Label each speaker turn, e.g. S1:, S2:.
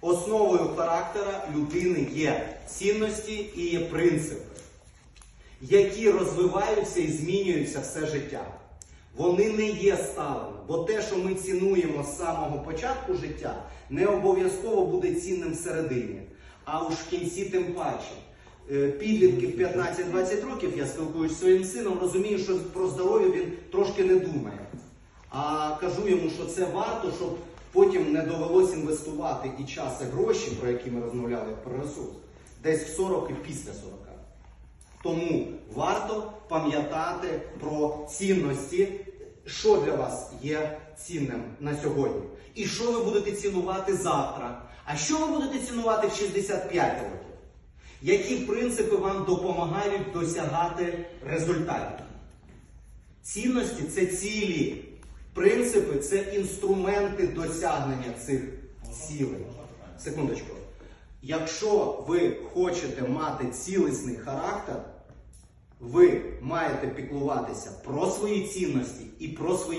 S1: Основою характера людини є цінності і є принципи, які розвиваються і змінюються все життя. Вони не є сталими, бо те, що ми цінуємо з самого початку життя, не обов'язково буде цінним всередині, а уж в кінці тим паче. Е, Підлітки в 15-20 років, я спілкуюся зі своїм сином, розумію, що про здоров'я він трошки не думає. А кажу йому, що це варто, щоб потім не довелося інвестувати і час, і гроші, про які ми розмовляли про ресурс, десь в 40 і після 40. Тому варто пам'ятати про цінності, що для вас є цінним на сьогодні. І що ви будете цінувати завтра. А що ви будете цінувати в 65 років? Які принципи вам допомагають досягати результатів? Цінності це цілі. Принципи це інструменти досягнення цих цілей. Секундочку. Якщо ви хочете мати цілісний характер, ви маєте піклуватися про свої цінності і про свої